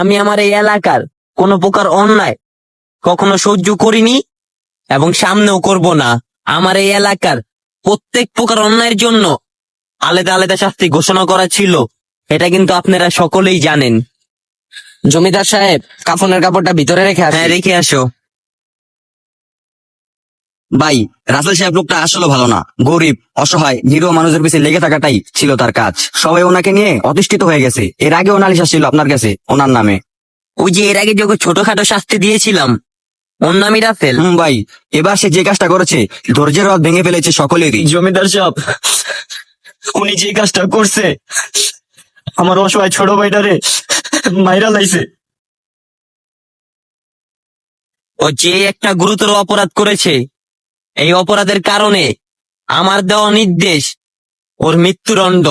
আমি আমার এই এলাকার কোনো প্রকার অন্যায় কখনো সহ্য করিনি এবং সামনেও করব না। আমার এই এলাকার প্রত্যেক প্রকার অন্যায়ের জন্য আলাদা আলাদা শাস্তি ঘোষণা করা ছিল, এটা কিন্তু আপনারা সকলেই জানেন। জমিদার সাহেব, কাফনের কাপড়টা ভিতরে রেখে হ্যাঁ রেখে আসো। ভাই রাসেল সাহেব লোকটা আসলে ভালো না। গরিব অসহায় নিরীহ মানুষের পিছিয়ে লেগে থাকাটাই ছিল তার কাজ। সবাই ওনাকে নিয়ে অতিষ্ঠিত হয়ে গেছে। এর আগেও নালিশ ছিল আপনার কাছে ওনার নামে। ওই যে এর আগে যখন ছোটখাটো শাস্তি দিয়েছিলাম। ওর নামই রাফেল হুম ভাই এবার সে যে কাজটা করেছে ধৈর্যের রথ ভেঙে ফেলেছে সকলেরই। জমিদার সাহেব উনি যে কাজটা করছে আমার অসহায় ছোট ভাইটারে মাইরা লাইছে। ও যে একটা গুরুতর অপরাধ করেছে এই অপরাধের কারণে আমার দেওয়া নির্দেশ ওর মৃত্যুদণ্ড।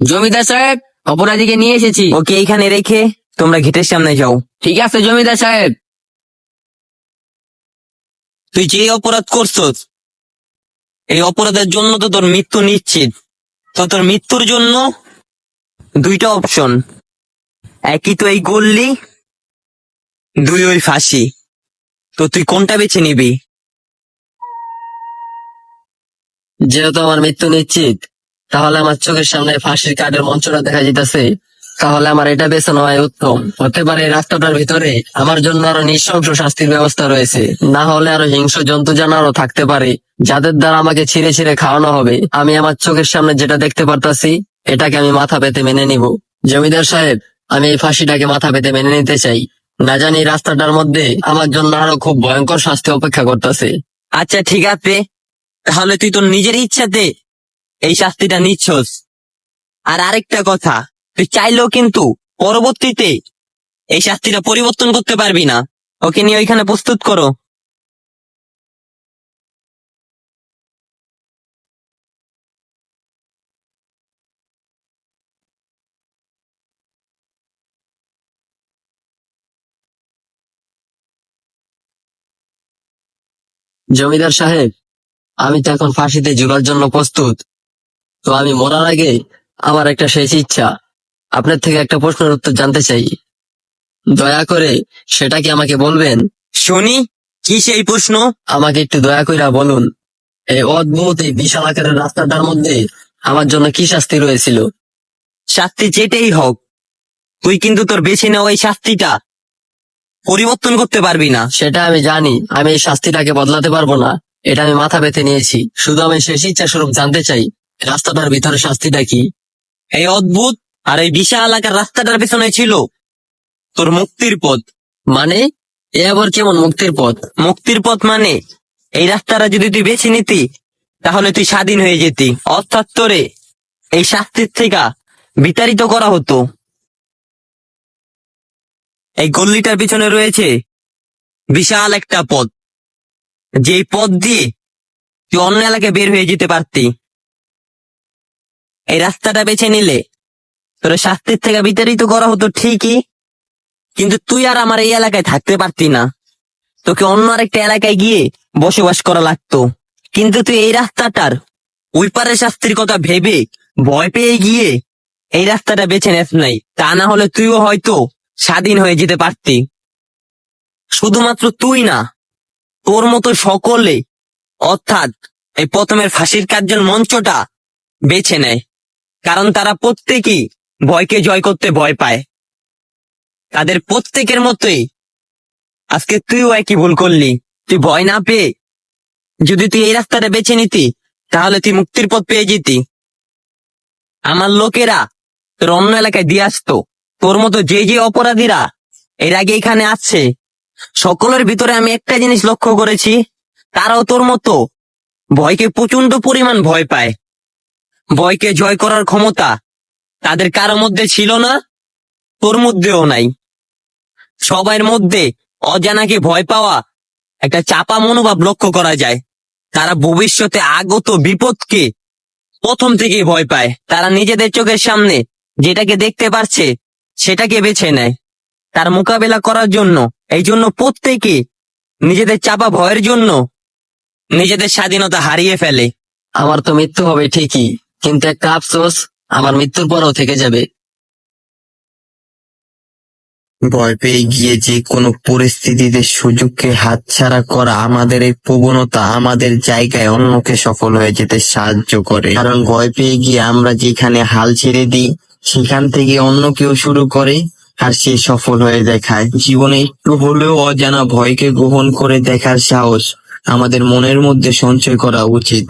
জমিদার সাহেব অপরাধীকে নিয়ে এসেছি। ওকে এইখানে রেখে তোমরা গেটের সামনে যাও। ঠিক আছে জমিদার সাহেব। তুই যে অপরাধ করছস এই অপরাধের জন্য তো তোর মৃত্যু নিশ্চিত। তো তোর মৃত্যুর জন্য দুইটা অপশন একই তো এই গল্লি দুই ওই ফাঁসি। তো তুই কোনটা বেছে নিবি? যেহেতু আমার মৃত্যু নিশ্চিত, তাহলে আমার চোখের সামনে ফাঁসির কাঠের মঞ্চটা দেখা যেতেছে। তাহলে আমার এটা বেছে নেওয়াই উত্তম। হতে পারে রাস্তাটার ভিতরে আমার জন্য আরও নিঃশংস শাস্তির ব্যবস্থা রয়েছে। না হলে আরও হিংস্র জন্তু জানারও থাকতে পারে, যাদের দ্বারা আমাকে ছিঁড়ে ছিঁড়ে খাওয়ানো হবে। আমি আমার চোখের সামনে যেটা দেখতে পারতাছি, এটাকে আমি মাথা পেতে মেনে নিব। জমিদার সাহেব, আমি এই ফাঁসিটাকে মাথা পেতে মেনে নিতে চাই। না জানি রাস্তাটার মধ্যে আমার জন্য আরও খুব ভয়ঙ্কর শাস্তি অপেক্ষা করতেছে। আচ্ছা ঠিক আছে। তাহলে তুই তোর নিজের ইচ্ছাতে এই শাস্তিটা নিচ্ছস। আর আরেকটা কথা, তুই চাইলেও কিন্তু পরবর্তীতে এই শাস্তিটা পরিবর্তন করতে পারবি না। ওকে নিয়ে ওইখানে প্রস্তুত করো। জমিদার সাহেব আমি তো এখন ফাঁসিতে ঝুলার জন্য প্রস্তুত। তো আমি মরার আগে আমার একটা শেষ ইচ্ছা। আপনার থেকে একটা প্রশ্নের উত্তর জানতে চাই। দয়া করে সেটা কি আমাকে বলবেন? শুনি কি সেই প্রশ্ন? আমাকে একটু দয়া কইরা বলুন এই অদ্ভুত এই বিশাল আকারের রাস্তাটার মধ্যে আমার জন্য কি শাস্তি রয়েছিল? শাস্তি যেটাই হোক তুই কিন্তু তোর বেছে নেওয়া এই শাস্তিটা। পরিবর্তন করতে পারবি না। সেটা আমি জানি। আমি এই শাস্তিটাকে বদলাতে পারব না। এটা আমি মাথা পেতে নিয়েছি। শুধু আমি শেষ ইচ্ছা স্বরূপ জানতে চাই রাস্তাটার ভিতরে শাস্তিটা কি? এই অদ্ভুত আর এই বিশাল এলাকার রাস্তাটার পেছনে ছিল। তোর মুক্তির পথ। মানে? এ আবার কেমন মুক্তির পথ? মুক্তির পথ মানে? এই রাস্তাটা যদি তুই বেছে নিতি তাহলে তুই স্বাধীন হয়ে যেতি। অর্থাৎ তোরে এই শাস্তির থেকে বিতাড়িত করা হতো। এই গল্লিটার পিছনে রয়েছে বিশাল একটা পথ। যেই পথ দিয়ে তুই অন্য এলাকায় বের হয়ে যেতে পারতি। এই রাস্তাটা বেছে নিলে তোর শাস্তির থেকে বিতাড়িত করা হতো ঠিকই, কিন্তু তুই আর আমার এই এলাকায় থাকতে পারতি না। তোকে অন্য আরেকটা এলাকায় গিয়ে বসবাস করা লাগতো। কিন্তু তুই এই রাস্তাটার ওই পারের শাস্তির কথা ভেবে ভয় পেয়ে গিয়ে এই রাস্তাটা বেছে নেস নাই। তা না হলে তুইও হয়তো স্বাধীন হয়ে যেতে পারতি। শুধুমাত্র তুই না, তোর মতো সকলে অর্থাৎ এই প্রথমের ফাঁসির কার্যের মঞ্চটা বেছে নেয়। কারণ তারা প্রত্যেকেই ভয়কে জয় করতে ভয় পায়। তাদের প্রত্যেকের মতোই আজকে তুইও একই ভুল করলি। তুই ভয় না পেয়ে যদি তুই এই রাস্তাটা বেছে নিতি, তাহলে তুই মুক্তির পথ পেয়ে যেতি। আমার লোকেরা তোর অন্য এলাকায় দিয়ে আসতো। তোর মতো যে যে অপরাধীরা এর আগে এখানে আসছে, সকলের ভিতরে আমি একটা জিনিস লক্ষ্য করেছি, তারাও তোর মতো। ভয়কে প্রচণ্ড পরিমাণ ভয় পায়। ভয়কে জয় করার ক্ষমতা তাদের কারও মধ্যে ছিল না, তোর মধ্যেও নাই। সবার মধ্যে অজানাকে ভয় পাওয়া একটা চাপা মনোভাব লক্ষ্য করা যায়। তারা ভবিষ্যতে আগত বিপদকে প্রথম থেকেই ভয় পায়। তারা নিজেদের চোখের সামনে যেটাকে দেখতে পারছে সেটাকে বেছে নেয়? তার মোকাবেলা করার জন্য এই জন্য প্রত্যেকে নিজেদের চাপা ভয়ের জন্য নিজেদের স্বাধীনতা হারিয়ে ফেলে। আমার তো মৃত্যু হবে ঠিকই কিন্তু একটা আফসোস আমার মৃত্যুর পরও থেকে যাবে। ভয় পেয়ে গিয়ে যে কোনো পরিস্থিতিতে সুযোগকে হাতছাড়া করা আমাদের এই প্রবণতা আমাদের জায়গায় অন্যকে সফল হয়ে যেতে সাহায্য করে। কারণ ভয় পেয়ে গিয়ে আমরা যেখানে হাল ছেড়ে দিই সেখান থেকে অন্য কেউ শুরু করে আর সে সফল হয়ে দেখায়। জীবনে একটু হলেও অজানা ভয়কে গ্রহণ করে দেখার সাহস আমাদের মনের মধ্যে সঞ্চয় করা উচিত।